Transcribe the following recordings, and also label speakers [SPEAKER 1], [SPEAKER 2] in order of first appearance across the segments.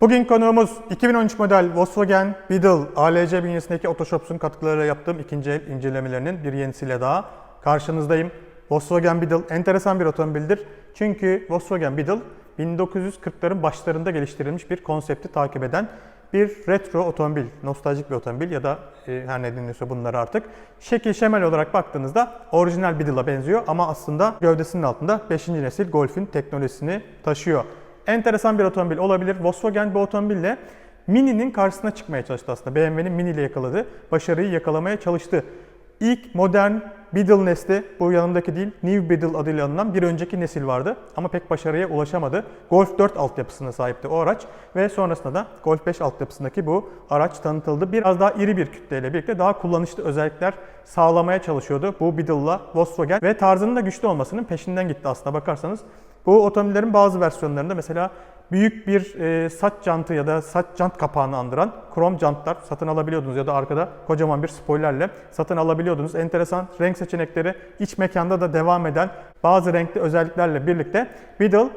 [SPEAKER 1] Bugün konuğumuz 2013 model Volkswagen Beetle ALC bünyesindeki Otoshops'un katkılarıyla yaptığım ikinci el incelemelerinin bir yenisiyle daha karşınızdayım. Volkswagen Beetle enteresan bir otomobildir. Çünkü Volkswagen Beetle 1940'ların başlarında geliştirilmiş bir konsepti takip eden bir retro otomobil, nostaljik bir otomobil ya da e, her ne deniliyorsa bunları artık. Şekil şemel olarak baktığınızda orijinal Beetle'a benziyor ama aslında gövdesinin altında 5. nesil Golf'ün teknolojisini taşıyor. Enteresan bir otomobil olabilir. Volkswagen bu otomobille Mini'nin karşısına çıkmaya çalıştı aslında. BMW'nin Mini ile yakaladı. Başarıyı yakalamaya çalıştı. İlk modern Beetle nesli, bu yanımdaki değil, New Beetle adıyla anılan bir önceki nesil vardı. Ama pek başarıya ulaşamadı. Golf 4 altyapısına sahipti o araç ve sonrasında da Golf 5 altyapısındaki bu araç tanıtıldı. Biraz daha iri bir kütleyle birlikte daha kullanışlı özellikler sağlamaya çalışıyordu bu Beetle'la Volkswagen ve tarzının da güçlü olmasının peşinden gitti aslında bakarsanız. Bu otomobillerin bazı versiyonlarında mesela büyük bir e, saç jantı ya da saç jant kapağını andıran krom jantlar satın alabiliyordunuz ya da arkada kocaman bir spoilerle satın alabiliyordunuz. Enteresan renk seçenekleri iç mekanda da devam eden bazı renkli özelliklerle birlikte Beetle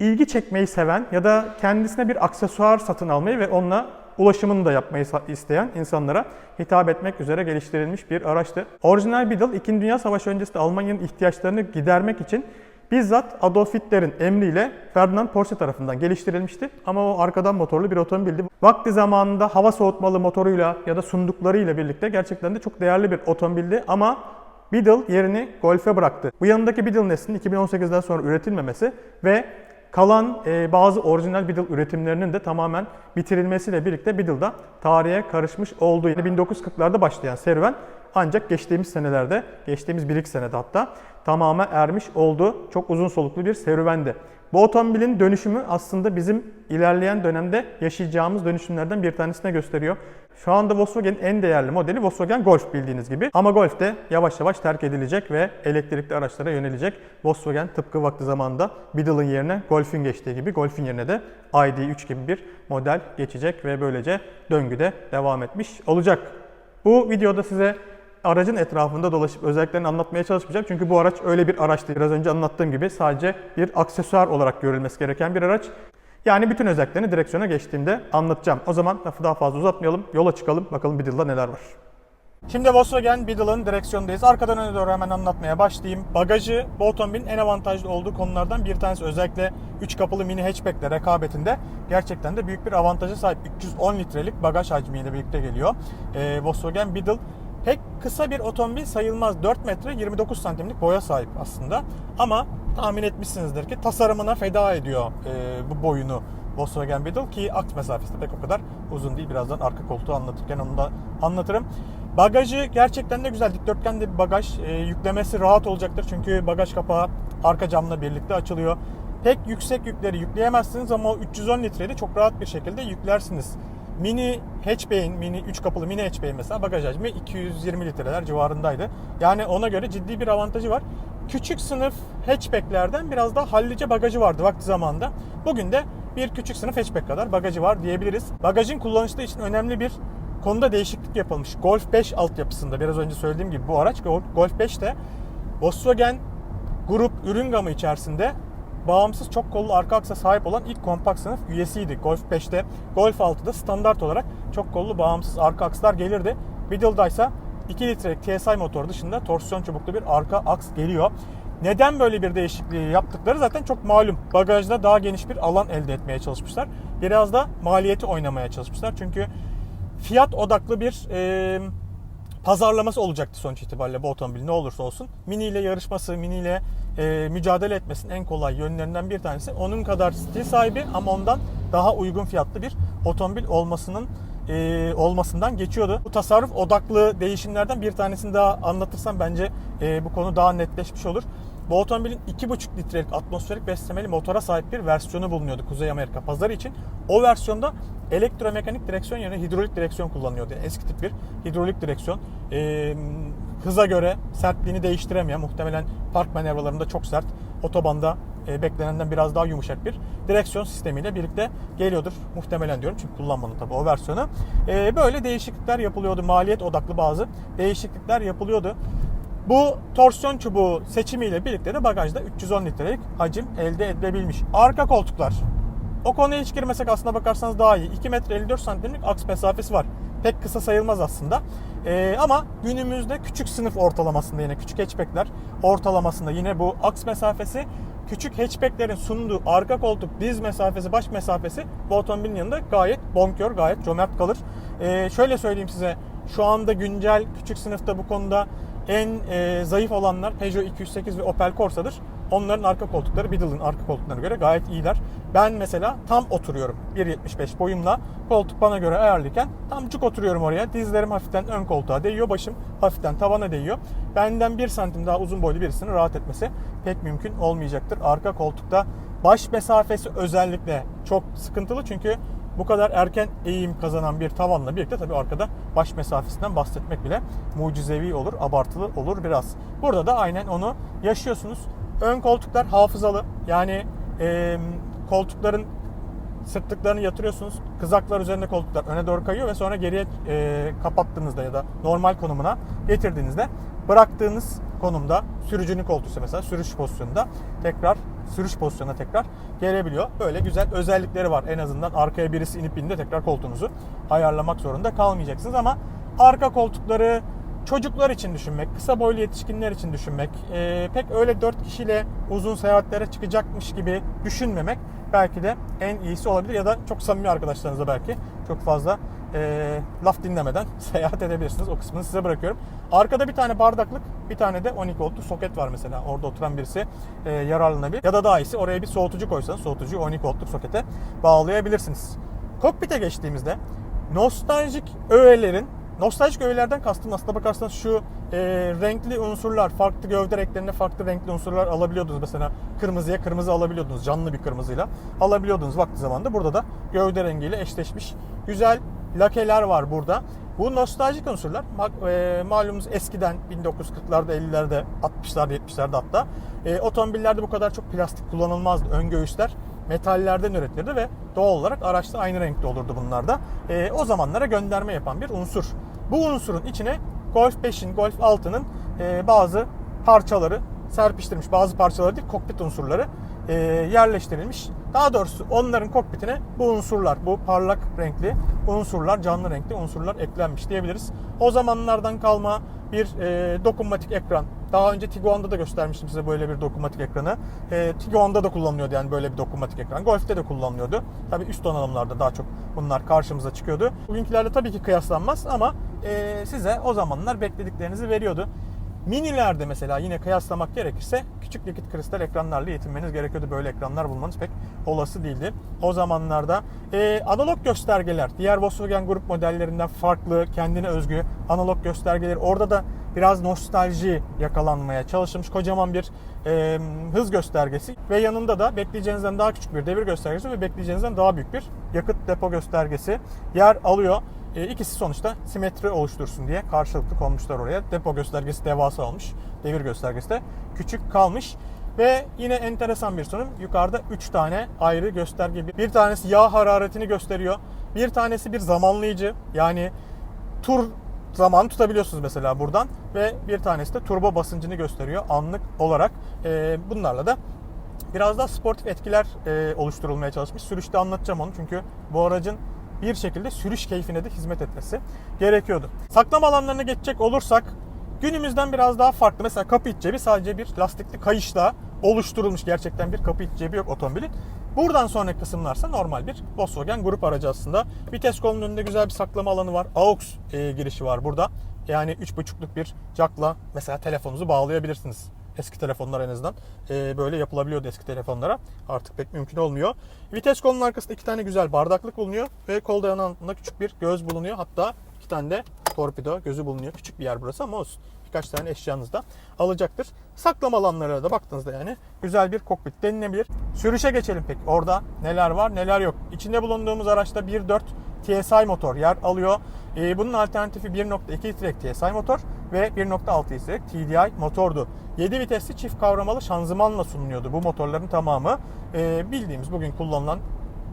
[SPEAKER 1] ilgi çekmeyi seven ya da kendisine bir aksesuar satın almayı ve onunla ulaşımını da yapmayı isteyen insanlara hitap etmek üzere geliştirilmiş bir araçtı. Orijinal Beetle 2. Dünya Savaşı öncesinde Almanya'nın ihtiyaçlarını gidermek için bizzat Adolf Hitler'in emriyle Ferdinand Porsche tarafından geliştirilmişti. Ama o arkadan motorlu bir otomobildi. Vakti zamanında hava soğutmalı motoruyla ya da sunduklarıyla birlikte gerçekten de çok değerli bir otomobildi ama Beetle yerini Golf'e bıraktı. Bu yanındaki Beetle neslinin 2018'den sonra üretilmemesi ve kalan e, bazı orijinal Beetle üretimlerinin de tamamen bitirilmesiyle birlikte Beetle'da tarihe karışmış oldu. Yani 1940'larda başlayan serüven ancak geçtiğimiz senelerde, geçtiğimiz 1-2 senede hatta tamamen ermiş oldu. Çok uzun soluklu bir serüvendi. Bu otomobilin dönüşümü aslında bizim ilerleyen dönemde yaşayacağımız dönüşümlerden bir tanesine gösteriyor. Şu anda Volkswagen'in en değerli modeli Volkswagen Golf bildiğiniz gibi. Ama Golf de yavaş yavaş terk edilecek ve elektrikli araçlara yönelecek. Volkswagen tıpkı vakti zamanında Beetle'ın yerine Golf'ün geçtiği gibi Golf'ün yerine de ID3 gibi bir model geçecek ve böylece döngüde devam etmiş olacak. Bu videoda size aracın etrafında dolaşıp özelliklerini anlatmaya çalışmayacağım. Çünkü bu araç öyle bir araç değil. Biraz önce anlattığım gibi sadece bir aksesuar olarak görülmesi gereken bir araç. Yani bütün özelliklerini direksiyona geçtiğimde anlatacağım. O zaman lafı daha fazla uzatmayalım. Yola çıkalım. Bakalım Beetle'da neler var. Şimdi Volkswagen Beetle'ın direksiyondayız. Arkadan öne doğru hemen anlatmaya başlayayım. Bagajı bu otomobilin en avantajlı olduğu konulardan bir tanesi. Özellikle 3 kapılı mini hatchback'le rekabetinde gerçekten de büyük bir avantaja sahip. 310 litrelik bagaj hacmiyle birlikte geliyor. Ee, Volkswagen Beetle pek kısa bir otomobil sayılmaz. 4 metre 29 santimlik boya sahip aslında. Ama tahmin etmişsinizdir ki tasarımına feda ediyor e, bu boyunu Volkswagen Beetle ki aks mesafesi de pek o kadar uzun değil. Birazdan arka koltuğu anlatırken onu da anlatırım. Bagajı gerçekten de güzel. Dikdörtgen de bir bagaj. E, yüklemesi rahat olacaktır. Çünkü bagaj kapağı arka camla birlikte açılıyor. Pek yüksek yükleri yükleyemezsiniz ama o 310 litreyi de çok rahat bir şekilde yüklersiniz. Mini hatchback'in, mini 3 kapılı mini hatchback'in mesela bagaj hacmi 220 litreler civarındaydı. Yani ona göre ciddi bir avantajı var. Küçük sınıf hatchback'lerden biraz daha hallice bagajı vardı vakti zamanında. Bugün de bir küçük sınıf hatchback kadar bagajı var diyebiliriz. Bagajın kullanışlı için önemli bir konuda değişiklik yapılmış. Golf 5 altyapısında biraz önce söylediğim gibi bu araç Golf 5'te Volkswagen grup ürün gamı içerisinde bağımsız çok kollu arka aksa sahip olan ilk kompakt sınıf üyesiydi. Golf 5'te, Golf 6'da standart olarak çok kollu bağımsız arka akslar gelirdi. Beetle'da ise 2 litrelik TSI motor dışında torsiyon çubuklu bir arka aks geliyor. Neden böyle bir değişikliği yaptıkları zaten çok malum. Bagajda daha geniş bir alan elde etmeye çalışmışlar. Biraz da maliyeti oynamaya çalışmışlar. Çünkü fiyat odaklı bir e, pazarlaması olacaktı sonuç itibariyle bu otomobil ne olursa olsun. Mini ile yarışması, Mini ile e, mücadele etmesinin en kolay yönlerinden bir tanesi. Onun kadar stil sahibi ama ondan daha uygun fiyatlı bir otomobil olmasının e, olmasından geçiyordu. Bu tasarruf odaklı değişimlerden bir tanesini daha anlatırsam bence e, bu konu daha netleşmiş olur. Bu otomobilin 2,5 litrelik atmosferik beslemeli motora sahip bir versiyonu bulunuyordu Kuzey Amerika pazarı için. O versiyonda elektromekanik direksiyon yerine hidrolik direksiyon kullanıyordu. Yani eski tip bir hidrolik direksiyon. Ee, hıza göre sertliğini değiştiremeyen, muhtemelen park manevralarında çok sert, otobanda e, beklenenden biraz daha yumuşak bir direksiyon sistemiyle birlikte geliyordur. Muhtemelen diyorum çünkü kullanmadım tabii o versiyonu. Ee, böyle değişiklikler yapılıyordu. Maliyet odaklı bazı değişiklikler yapılıyordu. Bu torsiyon çubuğu seçimiyle birlikte de bagajda 310 litrelik hacim elde edilebilmiş. Arka koltuklar O konuya hiç girmesek aslına bakarsanız daha iyi. 2 metre 54 santimlik aks mesafesi var. Pek kısa sayılmaz aslında. Ee, ama günümüzde küçük sınıf ortalamasında yine küçük hatchbackler ortalamasında yine bu aks mesafesi küçük hatchbacklerin sunduğu arka koltuk diz mesafesi baş mesafesi bu otomobilin yanında gayet bonkör gayet cömert kalır. Ee, şöyle söyleyeyim size şu anda güncel küçük sınıfta bu konuda en e, zayıf olanlar Peugeot 208 ve Opel Corsa'dır. Onların arka koltukları Beetle'ın arka koltuklarına göre gayet iyiler. Ben mesela tam oturuyorum 1.75 boyumla. Koltuk bana göre ayarlıyken tam cuk oturuyorum oraya. Dizlerim hafiften ön koltuğa değiyor. Başım hafiften tavana değiyor. Benden 1 santim daha uzun boylu birisinin rahat etmesi pek mümkün olmayacaktır. Arka koltukta baş mesafesi özellikle çok sıkıntılı çünkü bu kadar erken eğim kazanan bir tavanla birlikte tabii arkada baş mesafesinden bahsetmek bile mucizevi olur, abartılı olur biraz. Burada da aynen onu yaşıyorsunuz. Ön koltuklar hafızalı. Yani e, koltukların sırtlıklarını yatırıyorsunuz. Kızaklar üzerinde koltuklar öne doğru kayıyor ve sonra geriye e, kapattığınızda ya da normal konumuna getirdiğinizde bıraktığınız konumda sürücünün koltuğuysa mesela sürüş pozisyonunda tekrar sürüş pozisyonuna tekrar gelebiliyor. Böyle güzel özellikleri var. En azından arkaya birisi inip bindiğinde tekrar koltuğunuzu ayarlamak zorunda kalmayacaksınız ama arka koltukları çocuklar için düşünmek, kısa boylu yetişkinler için düşünmek, e, pek öyle 4 kişiyle uzun seyahatlere çıkacakmış gibi düşünmemek belki de en iyisi olabilir ya da çok samimi arkadaşlarınıza belki çok fazla e, laf dinlemeden seyahat edebilirsiniz. O kısmını size bırakıyorum. Arkada bir tane bardaklık, bir tane de 12 voltluk soket var mesela. Orada oturan birisi e, yararlanabilir. Ya da daha iyisi oraya bir soğutucu koysanız soğutucuyu 12 voltluk sokete bağlayabilirsiniz. Kokpite geçtiğimizde nostaljik öğelerin Nostaljik öğelerden kastım aslında bakarsanız şu e, renkli unsurlar, farklı gövde renklerinde farklı renkli unsurlar alabiliyordunuz. Mesela kırmızıya kırmızı alabiliyordunuz, canlı bir kırmızıyla alabiliyordunuz vakti zamanında. Burada da gövde rengiyle eşleşmiş güzel lakeler var burada. Bu nostaljik unsurlar e, malumunuz eskiden 1940'larda, 50'lerde, 60'larda, 70'lerde hatta e, otomobillerde bu kadar çok plastik kullanılmazdı. Ön göğüsler metallerden üretilirdi ve doğal olarak araçta aynı renkte olurdu bunlarda. E, o zamanlara gönderme yapan bir unsur. Bu unsurun içine Golf 5'in, Golf 6'nın e, bazı parçaları serpiştirilmiş. Bazı parçaları değil, kokpit unsurları e, yerleştirilmiş. Daha doğrusu onların kokpitine bu unsurlar, bu parlak renkli unsurlar, canlı renkli unsurlar eklenmiş diyebiliriz. O zamanlardan kalma bir e, dokunmatik ekran. Daha önce Tiguan'da da göstermiştim size böyle bir dokunmatik ekranı. E, Tiguan'da da kullanılıyordu yani böyle bir dokunmatik ekran. Golf'te de kullanılıyordu. Tabii üst donanımlarda daha çok bunlar karşımıza çıkıyordu. Bugünkülerle tabii ki kıyaslanmaz ama e, size o zamanlar beklediklerinizi veriyordu. Minilerde mesela yine kıyaslamak gerekirse küçük likit kristal ekranlarla yetinmeniz gerekiyordu. Böyle ekranlar bulmanız pek olası değildi. O zamanlarda e, analog göstergeler diğer Volkswagen grup modellerinden farklı, kendine özgü analog göstergeleri. Orada da biraz nostalji yakalanmaya çalışılmış kocaman bir e, hız göstergesi ve yanında da bekleyeceğinizden daha küçük bir devir göstergesi ve bekleyeceğinizden daha büyük bir yakıt depo göstergesi yer alıyor. E, ikisi sonuçta simetri oluştursun diye karşılıklı konmuşlar oraya. Depo göstergesi devasa olmuş. Devir göstergesi de küçük kalmış. Ve yine enteresan bir sunum. Yukarıda 3 tane ayrı gösterge. Bir tanesi yağ hararetini gösteriyor. Bir tanesi bir zamanlayıcı. Yani tur zaman tutabiliyorsunuz mesela buradan. Ve bir tanesi de turbo basıncını gösteriyor anlık olarak. E, bunlarla da biraz daha sportif etkiler e, oluşturulmaya çalışmış. Sürüşte anlatacağım onu çünkü bu aracın bir şekilde sürüş keyfine de hizmet etmesi gerekiyordu. Saklama alanlarına geçecek olursak günümüzden biraz daha farklı. Mesela kapı iç cebi sadece bir lastikli kayışla oluşturulmuş gerçekten bir kapı iç cebi yok otomobilin. Buradan sonraki kısımlarsa normal bir Volkswagen grup aracı aslında. Vites kolunun önünde güzel bir saklama alanı var. AUX e, girişi var burada. Yani 3.5'luk bir jackla mesela telefonunuzu bağlayabilirsiniz. Eski telefonlar en azından e, böyle yapılabiliyordu eski telefonlara. Artık pek mümkün olmuyor. Vites kolunun arkasında iki tane güzel bardaklık bulunuyor ve kol dayanağında küçük bir göz bulunuyor. Hatta iki tane de torpido gözü bulunuyor. Küçük bir yer burası ama olsun. Birkaç tane eşyanız da alacaktır. Saklama alanlarına da baktığınızda yani güzel bir kokpit denilebilir. Sürüşe geçelim peki. Orada neler var neler yok. İçinde bulunduğumuz araçta 1.4 TSI motor yer alıyor. Ee, bunun alternatifi 1.2 litrelik TSI motor ve 1.6 litrelik TDI motordu. 7 vitesli çift kavramalı şanzımanla sunuluyordu bu motorların tamamı. Ee, bildiğimiz bugün kullanılan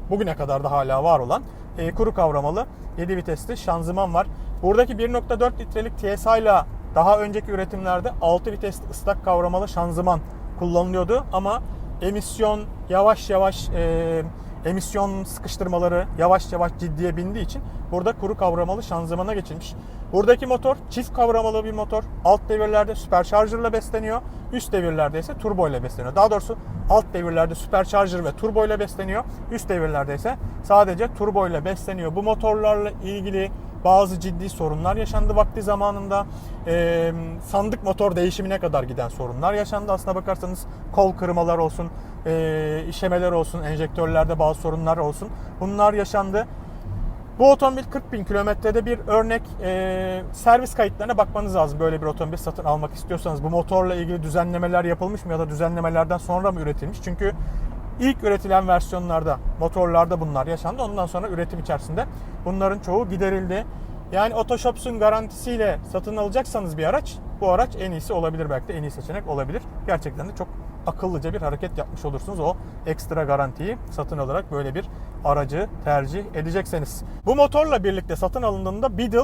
[SPEAKER 1] bugüne kadar da hala var olan e, kuru kavramalı 7 vitesli şanzıman var. Buradaki 1.4 litrelik TSI ile daha önceki üretimlerde 6 vitesli ıslak kavramalı şanzıman kullanılıyordu ama emisyon yavaş yavaş e, emisyon sıkıştırmaları yavaş yavaş ciddiye bindiği için burada kuru kavramalı şanzımana geçilmiş. Buradaki motor çift kavramalı bir motor. Alt devirlerde süpercharger'la besleniyor. Üst devirlerde ise turbo ile besleniyor. Daha doğrusu alt devirlerde süpercharger ve turbo ile besleniyor. Üst devirlerde ise sadece turbo ile besleniyor. Bu motorlarla ilgili bazı ciddi sorunlar yaşandı vakti zamanında. Ee, sandık motor değişimine kadar giden sorunlar yaşandı. Aslına bakarsanız kol kırmalar olsun, e, işemeler olsun, enjektörlerde bazı sorunlar olsun. Bunlar yaşandı. Bu otomobil 40 bin kilometrede bir örnek e, servis kayıtlarına bakmanız lazım. Böyle bir otomobil satın almak istiyorsanız bu motorla ilgili düzenlemeler yapılmış mı ya da düzenlemelerden sonra mı üretilmiş? Çünkü ilk üretilen versiyonlarda, motorlarda bunlar yaşandı. Ondan sonra üretim içerisinde bunların çoğu giderildi. Yani Otoshops'un garantisiyle satın alacaksanız bir araç, bu araç en iyisi olabilir belki de en iyi seçenek olabilir. Gerçekten de çok akıllıca bir hareket yapmış olursunuz o ekstra garantiyi satın alarak böyle bir aracı tercih edecekseniz. Bu motorla birlikte satın alındığında Beetle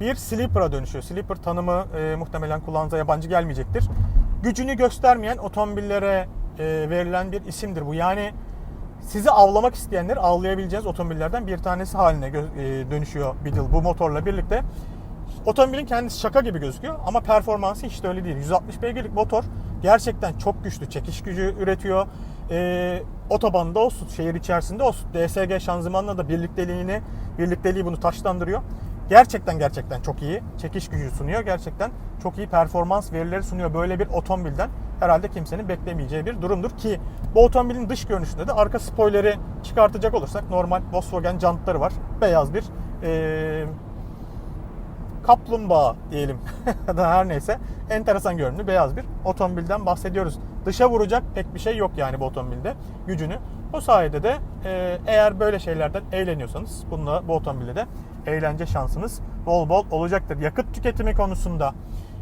[SPEAKER 1] bir sleeper'a dönüşüyor. Sleeper tanımı e, muhtemelen kulağınıza yabancı gelmeyecektir. Gücünü göstermeyen otomobillere e, verilen bir isimdir bu. Yani sizi avlamak isteyenleri avlayabileceğiniz otomobillerden bir tanesi haline e, dönüşüyor Beetle bu motorla birlikte. Otomobilin kendisi şaka gibi gözüküyor ama performansı hiç de öyle değil. 160 beygirlik motor gerçekten çok güçlü çekiş gücü üretiyor. Ee, otobanda olsun, şehir içerisinde olsun. DSG şanzımanla da birlikteliğini, birlikteliği bunu taşlandırıyor. Gerçekten gerçekten çok iyi çekiş gücü sunuyor. Gerçekten çok iyi performans verileri sunuyor. Böyle bir otomobilden herhalde kimsenin beklemeyeceği bir durumdur ki bu otomobilin dış görünüşünde de arka spoileri çıkartacak olursak normal Volkswagen jantları var. Beyaz bir ee, kaplumbağa diyelim da her neyse enteresan görünümlü beyaz bir otomobilden bahsediyoruz. Dışa vuracak pek bir şey yok yani bu otomobilde gücünü. O sayede de e, eğer böyle şeylerden eğleniyorsanız bununla bu otomobilde de eğlence şansınız bol bol olacaktır. Yakıt tüketimi konusunda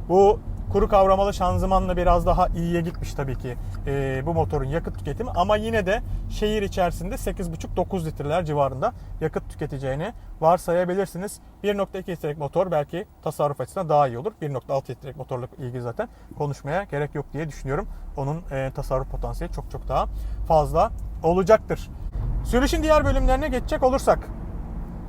[SPEAKER 1] bu kuru kavramalı şanzımanla biraz daha iyiye gitmiş tabii ki e, bu motorun yakıt tüketimi ama yine de şehir içerisinde 8,5-9 litreler civarında yakıt tüketeceğini varsayabilirsiniz. 1.2 litrelik motor belki tasarruf açısından daha iyi olur. 1.6 litrelik motorla ilgili zaten konuşmaya gerek yok diye düşünüyorum. Onun e, tasarruf potansiyeli çok çok daha fazla olacaktır. Sürüşün diğer bölümlerine geçecek olursak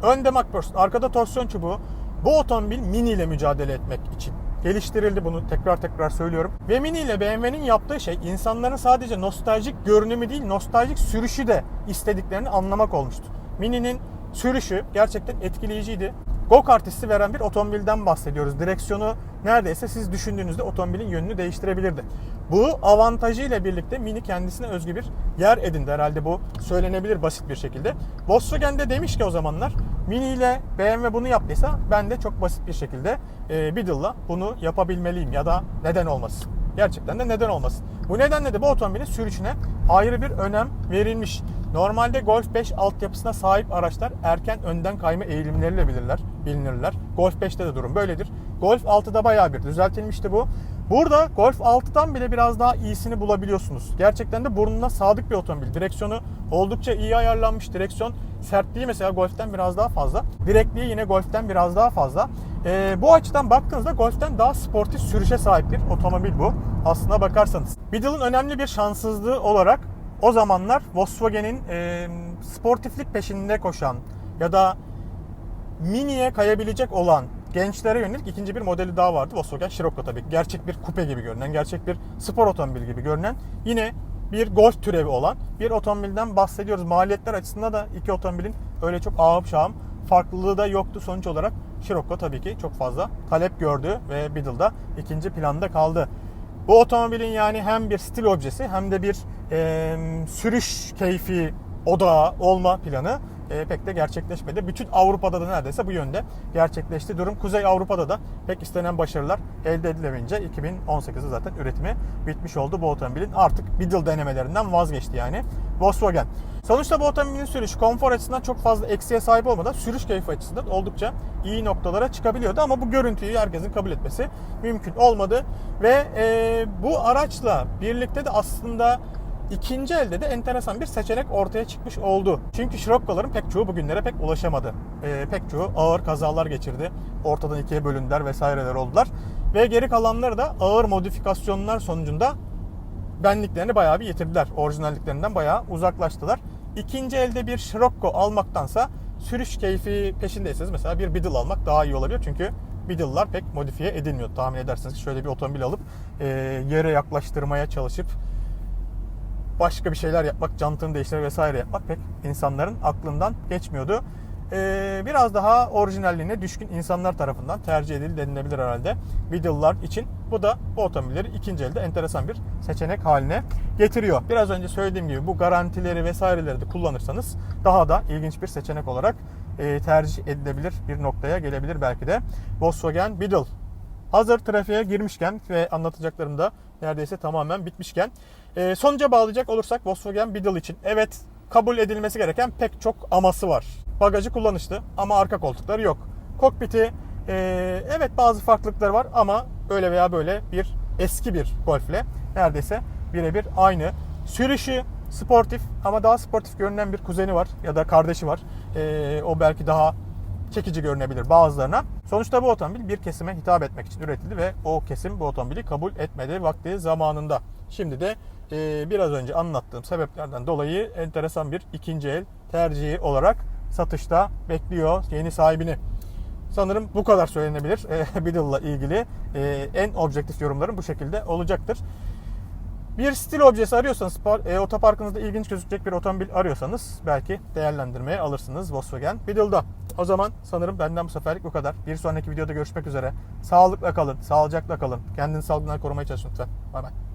[SPEAKER 1] Önde MacPherson, arkada torsiyon çubuğu. Bu otomobil Mini ile mücadele etmek için geliştirildi bunu tekrar tekrar söylüyorum. Ve Mini ile BMW'nin yaptığı şey insanların sadece nostaljik görünümü değil nostaljik sürüşü de istediklerini anlamak olmuştu. Mini'nin sürüşü gerçekten etkileyiciydi. Go-kart hissi veren bir otomobilden bahsediyoruz. Direksiyonu neredeyse siz düşündüğünüzde otomobilin yönünü değiştirebilirdi. Bu avantajıyla birlikte Mini kendisine özgü bir yer edindi. Herhalde bu söylenebilir basit bir şekilde. Volkswagen de demiş ki o zamanlar Mini ile BMW bunu yaptıysa ben de çok basit bir şekilde e, Beetle'la bunu yapabilmeliyim ya da neden olmasın. Gerçekten de neden olmasın. Bu nedenle de bu otomobilin sürüşüne ayrı bir önem verilmiş. Normalde Golf 5 altyapısına sahip araçlar erken önden kayma eğilimleriyle bilirler, bilinirler. Golf 5'te de durum böyledir. Golf 6'da bayağı bir düzeltilmişti bu. Burada Golf 6'dan bile biraz daha iyisini bulabiliyorsunuz. Gerçekten de burnuna sadık bir otomobil. Direksiyonu oldukça iyi ayarlanmış. Direksiyon sertliği mesela Golf'ten biraz daha fazla. Direkliği yine Golf'ten biraz daha fazla. Ee, bu açıdan baktığınızda Golf'ten daha sportif sürüşe sahip bir otomobil bu. Aslına bakarsanız. Beetle'ın önemli bir şanssızlığı olarak o zamanlar Volkswagen'in e, sportiflik peşinde koşan ya da Mini'ye kayabilecek olan gençlere yönelik ikinci bir modeli daha vardı. Volkswagen Scirocco tabii. Gerçek bir kupe gibi görünen, gerçek bir spor otomobil gibi görünen yine bir golf türevi olan bir otomobilden bahsediyoruz. Maliyetler açısından da iki otomobilin öyle çok ağım şahım farklılığı da yoktu sonuç olarak. Scirocco tabii ki çok fazla talep gördü ve Beetle'da ikinci planda kaldı. Bu otomobilin yani hem bir stil objesi hem de bir e, sürüş keyfi odağı olma planı e, pek de gerçekleşmedi. Bütün Avrupa'da da neredeyse bu yönde gerçekleşti. Durum Kuzey Avrupa'da da pek istenen başarılar elde edilemeyince 2018'de zaten üretimi bitmiş oldu bu otomobilin. Artık Beetle denemelerinden vazgeçti yani Volkswagen. Sonuçta bu otomobilin sürüş konfor açısından çok fazla eksiğe sahip olmadan sürüş keyfi açısından oldukça iyi noktalara çıkabiliyordu ama bu görüntüyü herkesin kabul etmesi mümkün olmadı ve e, bu araçla birlikte de aslında İkinci elde de enteresan bir seçenek ortaya çıkmış oldu. Çünkü Scirocco'ların pek çoğu bugünlere pek ulaşamadı. E, pek çoğu ağır kazalar geçirdi. Ortadan ikiye bölündüler vesaireler oldular. Ve geri kalanları da ağır modifikasyonlar sonucunda benliklerini bayağı bir yitirdiler. Orijinalliklerinden bayağı uzaklaştılar. ikinci elde bir Scirocco almaktansa sürüş keyfi peşindeyseniz mesela bir Beetle almak daha iyi olabilir. Çünkü Beetle'lar pek modifiye edilmiyor. Tahmin edersiniz ki şöyle bir otomobil alıp e, yere yaklaştırmaya çalışıp başka bir şeyler yapmak, jantını değiştirmek vesaire yapmak pek insanların aklından geçmiyordu. Ee, biraz daha orijinalliğine düşkün insanlar tarafından tercih edildi denilebilir herhalde. Beetle'lar için bu da bu otomobilleri ikinci elde enteresan bir seçenek haline getiriyor. Biraz önce söylediğim gibi bu garantileri vesaireleri de kullanırsanız daha da ilginç bir seçenek olarak e, tercih edilebilir bir noktaya gelebilir belki de. Volkswagen Beetle Hazır trafiğe girmişken ve anlatacaklarım da neredeyse tamamen bitmişken e, sonuca bağlayacak olursak Volkswagen Beetle için evet kabul edilmesi gereken pek çok aması var. Bagajı kullanışlı ama arka koltukları yok. Kokpiti e, evet bazı farklılıkları var ama öyle veya böyle bir eski bir Golf'le neredeyse birebir aynı. Sürüşü sportif ama daha sportif görünen bir kuzeni var ya da kardeşi var. E, o belki daha çekici görünebilir bazılarına. Sonuçta bu otomobil bir kesime hitap etmek için üretildi ve o kesim bu otomobili kabul etmedi vakti zamanında. Şimdi de e, biraz önce anlattığım sebeplerden dolayı enteresan bir ikinci el tercihi olarak satışta bekliyor yeni sahibini. Sanırım bu kadar söylenebilir e, Beetle'la ilgili. E, en objektif yorumlarım bu şekilde olacaktır. Bir stil objesi arıyorsanız, e, otoparkınızda ilginç gözükecek bir otomobil arıyorsanız belki değerlendirmeye alırsınız Volkswagen Beetle'da. O zaman sanırım benden bu seferlik bu kadar. Bir sonraki videoda görüşmek üzere. Sağlıkla kalın, sağlıcakla kalın. Kendinizi salgından korumaya çalışın lütfen. Bay bay.